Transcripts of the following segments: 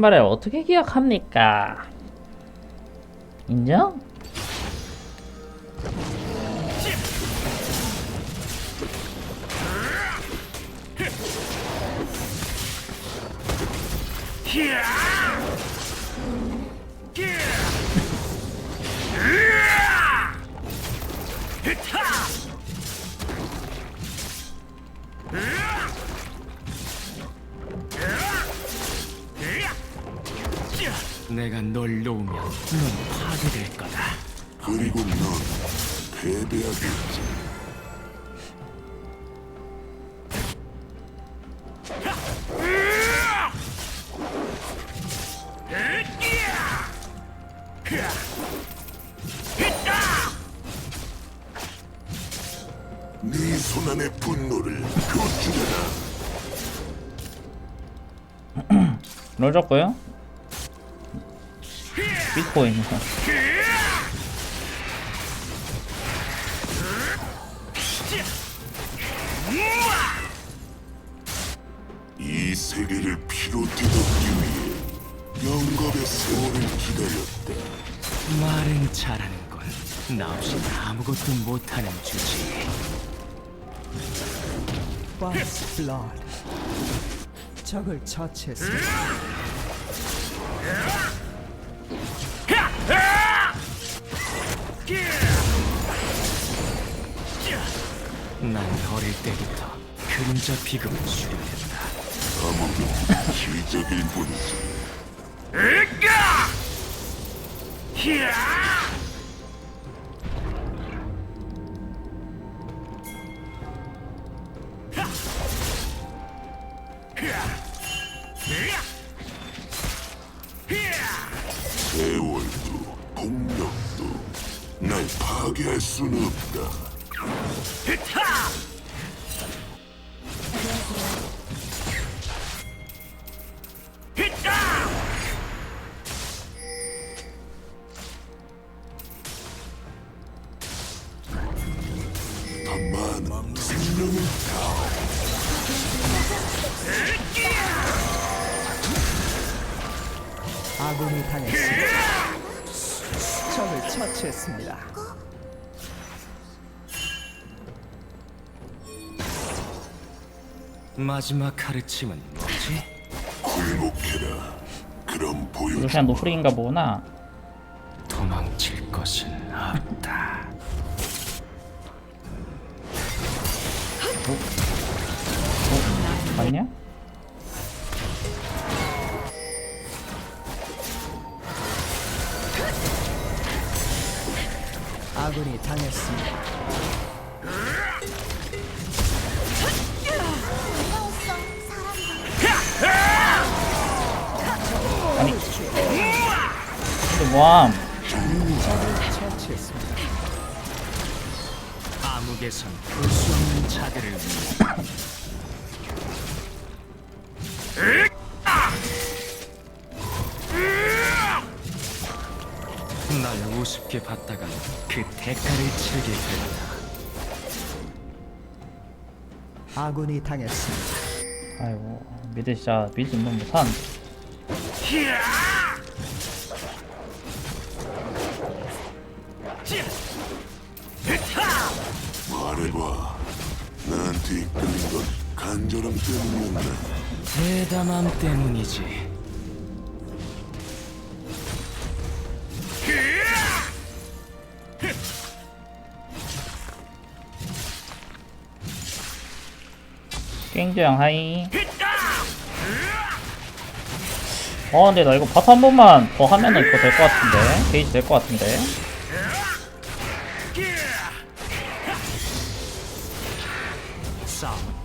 말을 어떻게 기억합니까? 인정? 내가 널 놓으면 넌 파괴될 거다. 그리고 넌 패배하겠지. 네 손안의 분노를 표출해라. 롤 줬고요. 비트코인. 이 세계를 피로 뒤덮기 위해 영겁의 세월을 기다렸다. 말은 잘하는 걸. 나 없이 아무것도 못하는 주지. First Blood. 적을 처치했습니다. 난 어릴 때부터 그림자 비극을 수련했다. 아무도 기적일 뿐이지. 세월도 다만 생명을 다 아군이 당했습니다. 적을 처치했습니다. 마지막 가르침은 뭐지? 굴복해라. 그럼 보여줘. 그냥 노프링인가 보구나. 도망칠 것은 없다. 맞냐? 아군이 당했습니다. 아니. 근데 처치했습니다. 암흑에선 볼수 없는 자들을 위해 우습게 봤다가 그 대가를 치르게 된다. 아군이 당했습니다. 아이고 미드 진짜 미드 너무 못한. 말해봐. 나한테 이끌린 건 간절함 때문이었나? 대담함 때문이지. 깽주양 하이. 어 근데 나 이거 바텀 한 번만 더 하면은 이거 될 것 같은데 게이지 될 것 같은데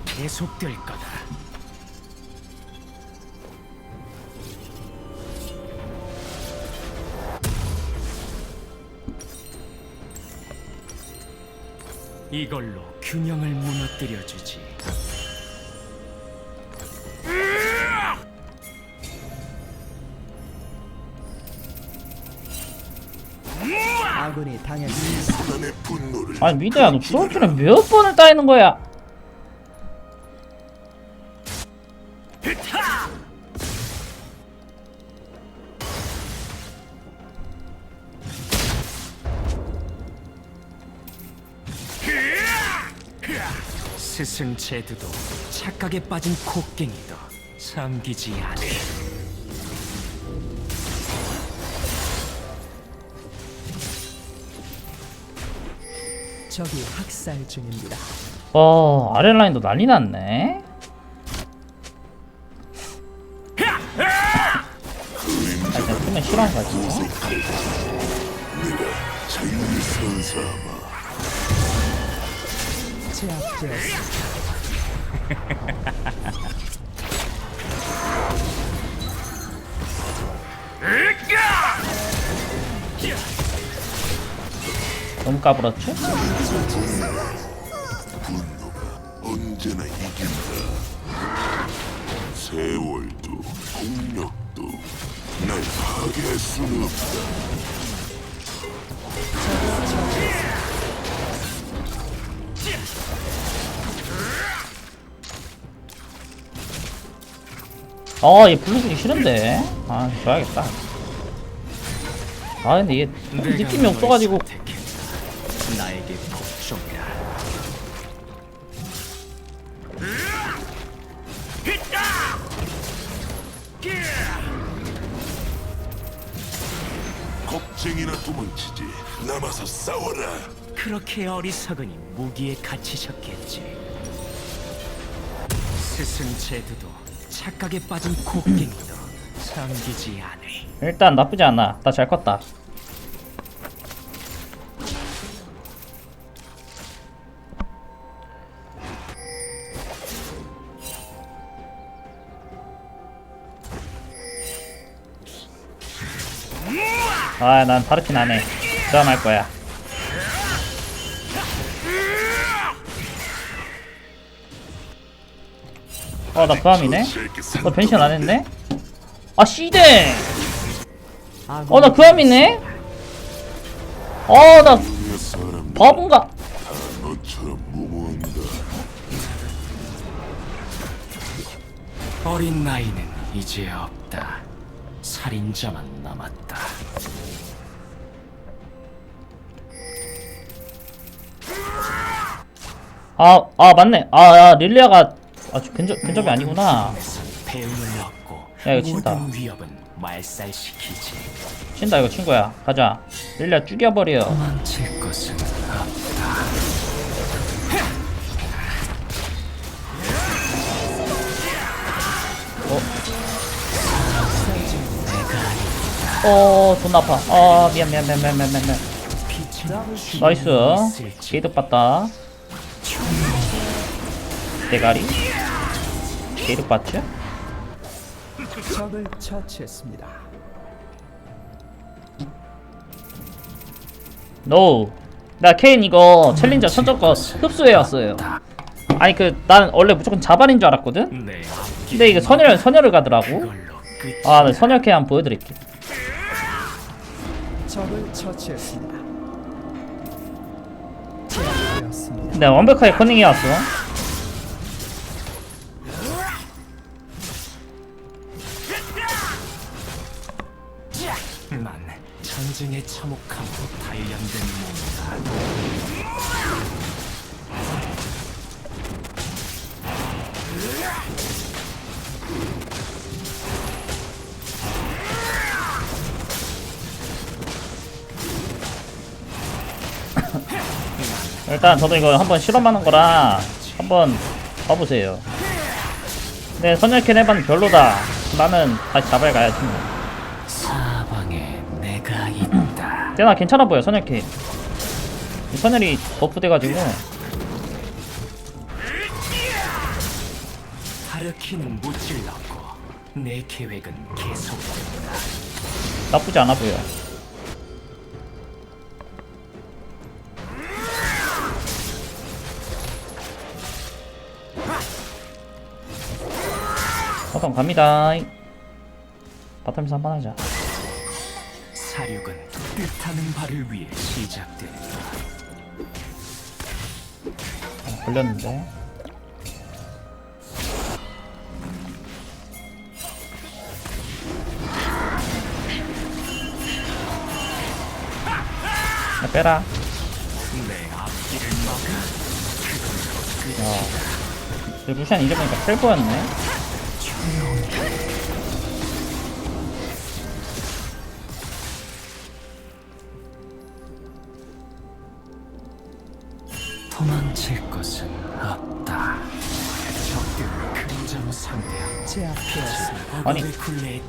계속될 거다. 이걸로 균형을 무너뜨려 주지. 아군이 당연히 사단의 분노를 아니 미나야 너 그럴 줄은 몇 번을 따이는 거야? 스승 제드도 착각에 빠진 곡갱이도 잠기지 않아. 적이 학살 중입니다. 어 아랫라인도 난리 났네 아, 일단 쓰면 자유를 선사하마. 제압되었습니다. 너무 까불었죠? 분노가 언제나 이긴다. 세월도 폭력도 날 파괴할 수는 없다. 아얘 블루스기 싫은데 아 줘야겠다 아 근데 얘 느낌이 널 없어가지고 그렇게 어리석으니 무기에 갇히셨겠지. 스승 제드도 착각에 빠진 곡괭이도 삼기지 않으리. 일단 나쁘지 않아. 나 잘 컸다. 아난 파르킨 안해 드럼 할 거야 어나 그함이네? 너 변신 안 했네? 아 씨댕 아군이 어나 그함이네? 어나 바본가. 어린 나이는 이제 없다. 살인자만 남았다. 아, 아 맞네. 아, 야, 릴리아가 아, 저 근접 근접이 아니구나. 야, 이거 친다. 친다 이거 친구야. 가자. 릴리아 죽여버려. 것은 없다 어, 아파. 아, 미안 미안 미안 미안 미안 미안. 미안. 나이스. 게이드 봤다. 대가리. 게이드 봤죠? 적을 처치했습니다. 노. 나 케인 이거 챌린저 천적 거 흡수해 왔어요. 아니 그 난 원래 무조건 자발인 줄 알았거든. 내 근데 이게 선열 선열을 가더라고. 아, 네, 선열 케인 한번 보여드릴게. 적을 처치했습니다. 제압되었습니다. 근데 완벽하게 커닝해 왔어. 전쟁의 참혹함으로 단련된 몸이다. 일단 저도 이거 한번 실험하는 거라 한번 봐보세요. 네, 선열캔 해봤는데 별로다. 나는 다시 자발 가야지. 뭐. 사방에 내가 있 다. 근데 나 괜찮아 보여, 선열캔. 이 선열이 버프 돼가지고. 하르키는 무찔렀고 내 계획은 계속된다. 나쁘지 않아 보여. 바텀 갑니다. 바텀에서 한 번 하자. 사륙은 뜻하는 바를 위해 시작된다. 어, 걸렸는데. 야, 빼라. 내 앞길을 막아 그걸로 저 루시안 이름이니까 텔보였네. 제압되었습니다. 아니,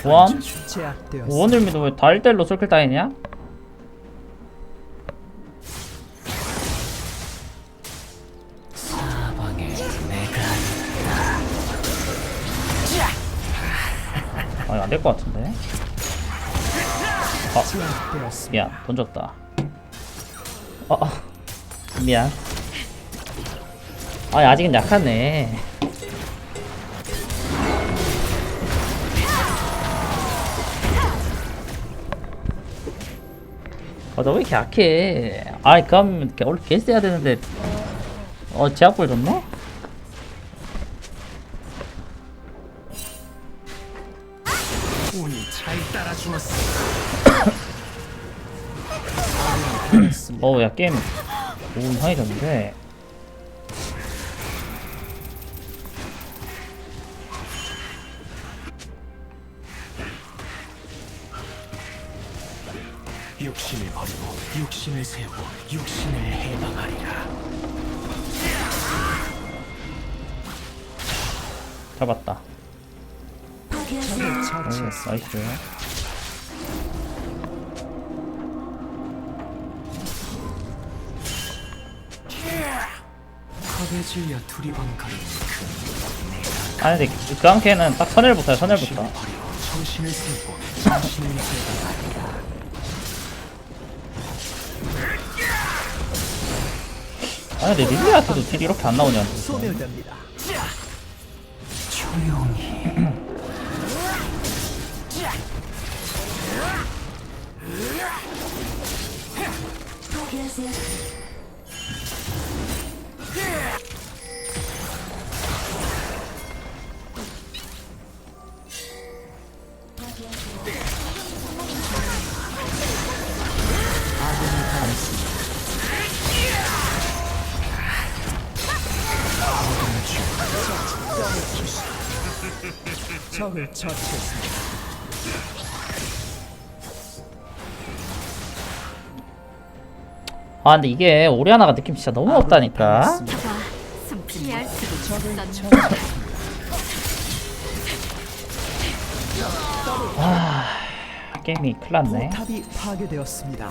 원? 제압되었습니다. 원을미도 왜다 1대1로 솔킬 따이냐? 내가 아니, 안될 것 같은데. 제압되었습니다. 미안, 던졌다. 어, 어. 미안. 아니, 아직은 약하네. 아, 너왜 이렇게 약해? 아이, 그럼, 원래 개 써야 되는데, 어, 제압골 줬나? 운이 잘 따라 주었어. 어, 야, 게임, 오, 이상해졌는데. 육신을 세우고 육신을 해방하리라. 잡았다. 적을 오, 처치했습니다. 나이스. 겁에 질려 두리번거리는 아니, 근데 그, 그 한캐는 딱 선일부터야, 선일부터. 육신을 버리고 정신을 세우고 정신을 해방하리라. 아니, 근데 릴리아트도 딜 이렇게 안 나오냐. 소멸됩니다. 적을 처치했습니다. 아, 근데 이게 오리아나가 느낌 진짜 너무 없다니까. 피할 수 적을 있었는데 처치했습니다. 게임이 큰일 났네. 포탑이 파괴되었습니다.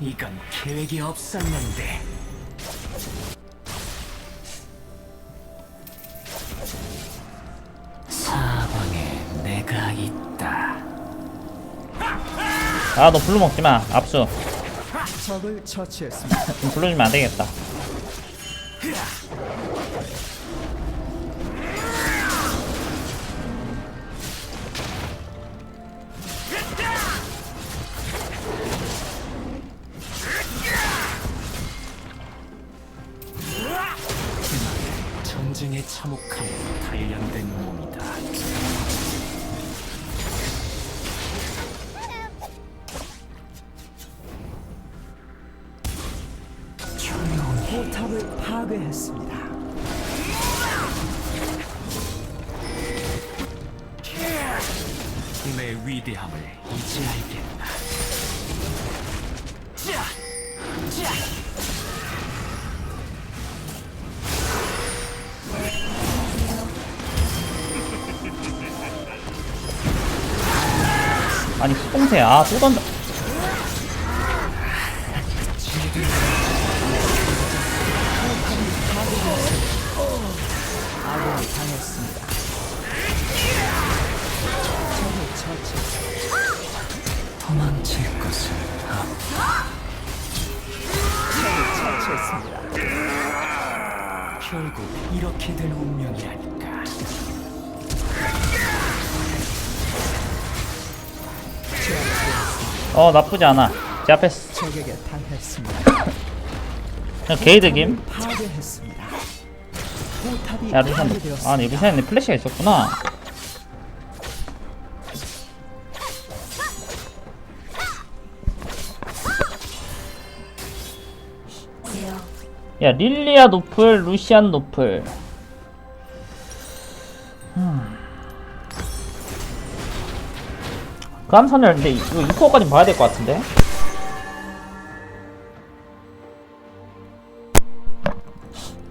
이건 계획이 없었는데 사방에 내가 있다. 아, 너 블루 먹지 마. 압수. 적을 처치했습니다. 좀 불러주면 안 되겠다. 포탑을 파괴했습니다. 내 위대함을 이제 알겠다. 아니, 수동세. 아, 또 던져. 처치했습니다. 결국 이렇게 된 운명이라니까. 어, 나쁘지 않아. 제압했어. 적에게 당했습니다. 그냥 게이드 김. 파괴했습니다. 포탑이 야, 루시안. 파괴되었습니다. 아, 네, 루시안에 플래시가 있었구나. 야 릴리아 노플 루시안 노플 그 함선을 근데 이거 2코어까지 봐야 될 것 같은데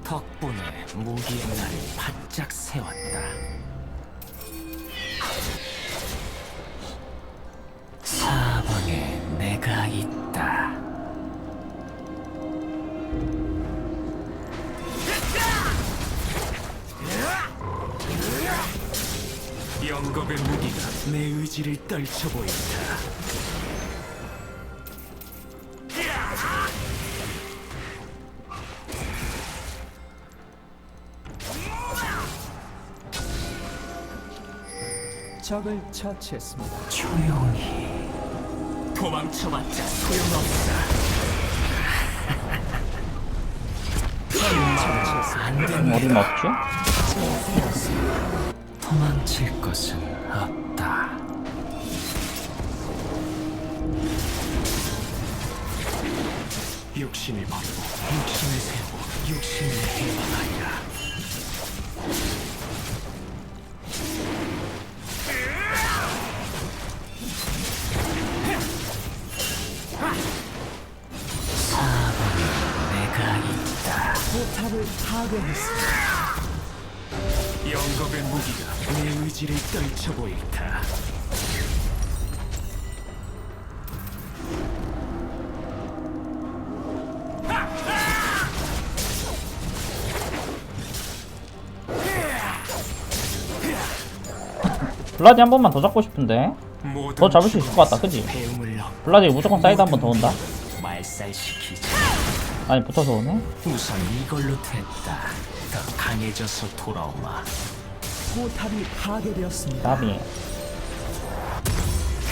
덕분에 무기의 날을 바짝 세웠다. 사방에 내가 있다. 영겁의 무기가 내 의지를 떨쳐 보인다. 적을 처치했습니다. 조용히 도망쳐봤자 소용없다. 안 된다. 어디 먹죠? 도망칠 것은 없다. 욕심을 버리고 욕심을 세우고 욕심을 해방하리라. 사방에 내가 있다. 포탑을 파괴했습니다. 영겁의 무기가 내 의지를 떨쳐 보인다. 블라디 한 번만 더 잡고 싶은데 더 잡을 수 있을 것 같다, 그지? 블라디 무조건 사이드 한 번 더 온다. 아니 붙어서 오네 우선 이걸로 됐다. 더 강해져서 돌아오마. 포탑이 파괴되었습니다. 나비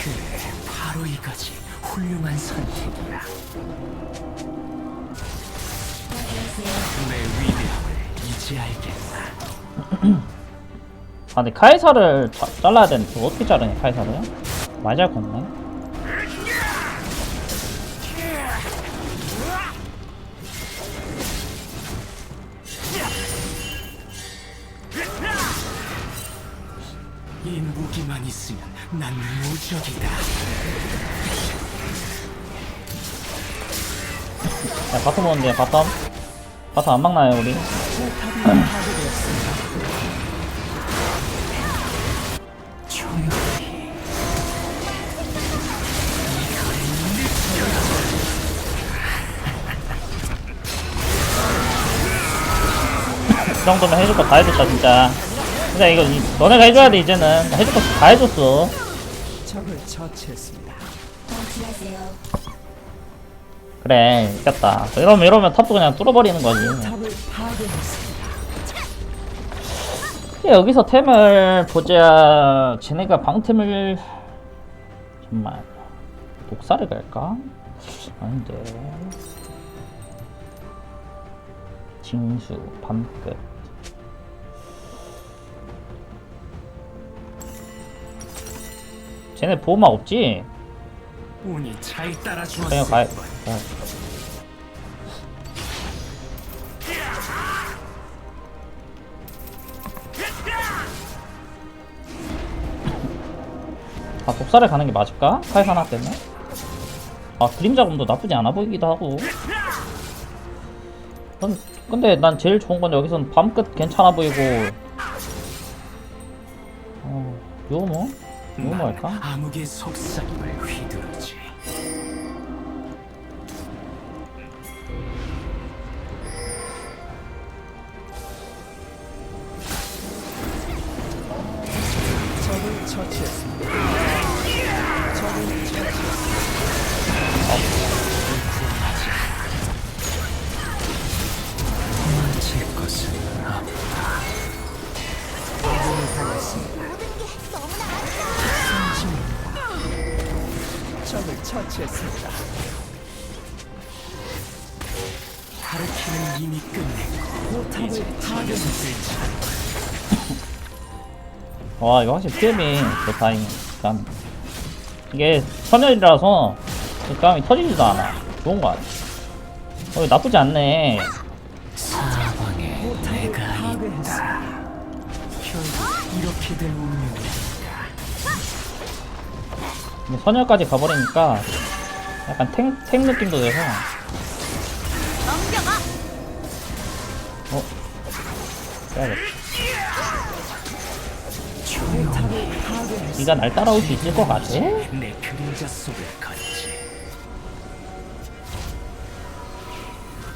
그래, 바로 이거지. 훌륭한 선택이야. 내 위대함을 이제 알겠나? 아 근데 카이사를 자, 잘라야 되는데 어떻게 자르냐 카이사를 잘 컸네 이 무기만 있으면 난 무적이다. 야 바텀 오는데 바텀 바텀 안 막나요 우리. 이 정도면 해줄 거 다 해줬다 진짜 진짜 이거 이- 너네가 해줘야 돼 이제는. 나 해줄 거 다 해줬어. 적을 처치했습니다. 그래 이겼다. 이러면 이러면 탑도 그냥 뚫어버리는 거지. 파괴했습니다. 여기서 템을 보자. 쟤네가 방템을 정말 독사를 갈까? 아닌데. 징수 밤끝 쟤네 보호막 없지? 운이 잘 따라 그냥 주었을 가야 뿐. 아 독사를 가는 게 맞을까? 카이사 하나 때문에? 아 그림자금도 나쁘지 않아 보이기도 하고 근- 근데 난 제일 좋은 건 여기선 밤끝 괜찮아 보이고 어 요모? 요 모난 할까? 암흑의 속삭임을 휘두르지. 와 이거 확실히 PM이 좋다잉 감 이게 선열이라서 그 감이 터지지도 않아 좋은 거 같아 어 나쁘지 않네 파괴했습니다. 결국 이렇게 될 운명이야. 근데 선열까지 가버리니까 약간 탱, 탱 느낌도 돼서 어? 빼야겠다 니가 날 따라올 수 있을 것 같아? 내 그림자 속에 걷지.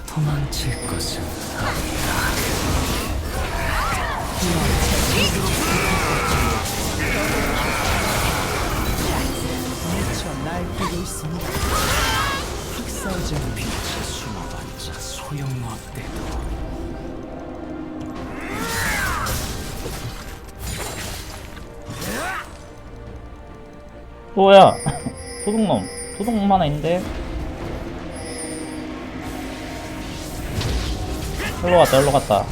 도망칠 것은 미쳐 날뛰고 있습니다. 학살자는 빛에 숨어봤자 소용없대도. 뭐야 도둑놈 도둑놈 하나 있는데 일로 갔다 일로 갔다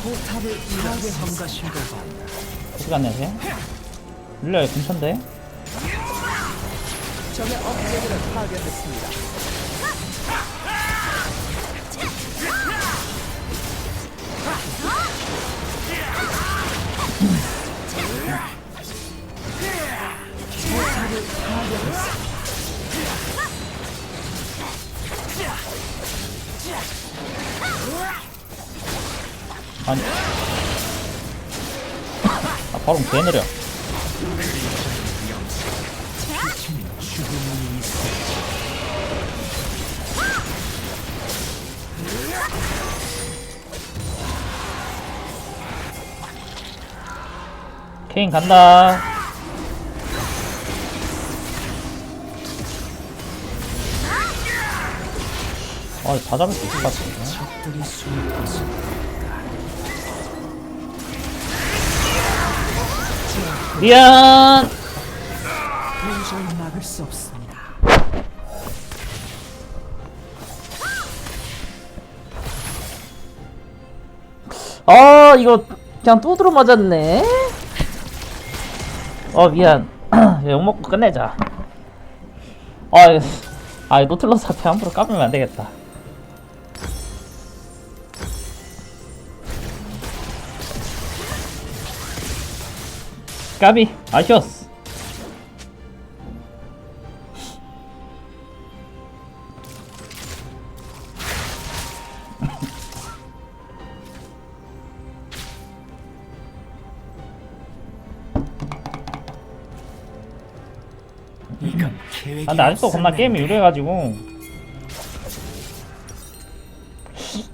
근처인데? 적의 업체들을 파괴했습니다. 아니 아 바로 개 느려. 케인 간다 아 다 잡을 수 있을 것 같은데. 미안! 도저히 막을 수 없습니다. 아 이거 그냥 또 들어 맞았네. 어 미안. 욕먹고 끝내자. 아, 아 노틀러스 앞에 함부로 까불면 안 되겠다 까비. 아쉬웠어 이건 계획이 아, 근데 아직도 겁나 없었네. 게임이 유리해가지고.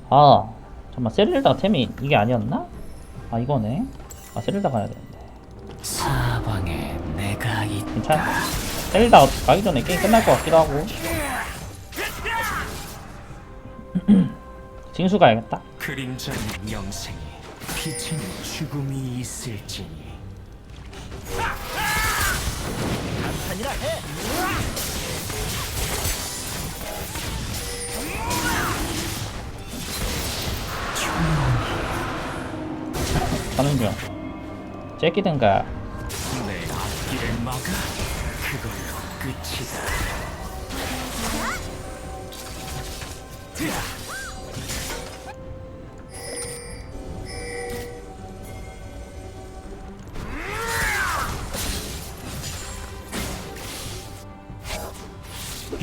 아 잠깐만 세릴다 템이 이게 아니었나? 아 이거네. 아 세릴다 가야 되는데 사방에 내가 있. 괜찮아 세릴다 가기 전에 게임 끝날 것 같기도 하고 징수 가야겠다 그림자는 영생이, 빛에는 죽음이 있을지니. 가는 중 째끼든가 내 앞길을 막아 그걸로 끝이다.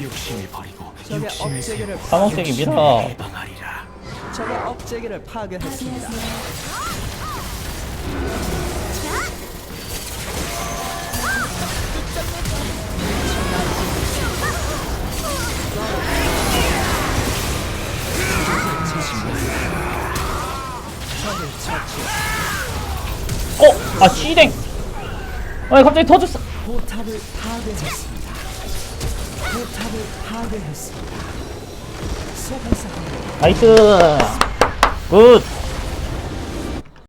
욕심을 버리고 적의 욕심을 업체계를 세우고 사목색이 밀어. 해방하리라. 적의 업체계를 파괴했습니다. 어! 아 씨댕! 아니 갑자기 터졌어 포탑을 파괴했습니다. 포탑을 파괴했습니다. 소환사 나이스 굿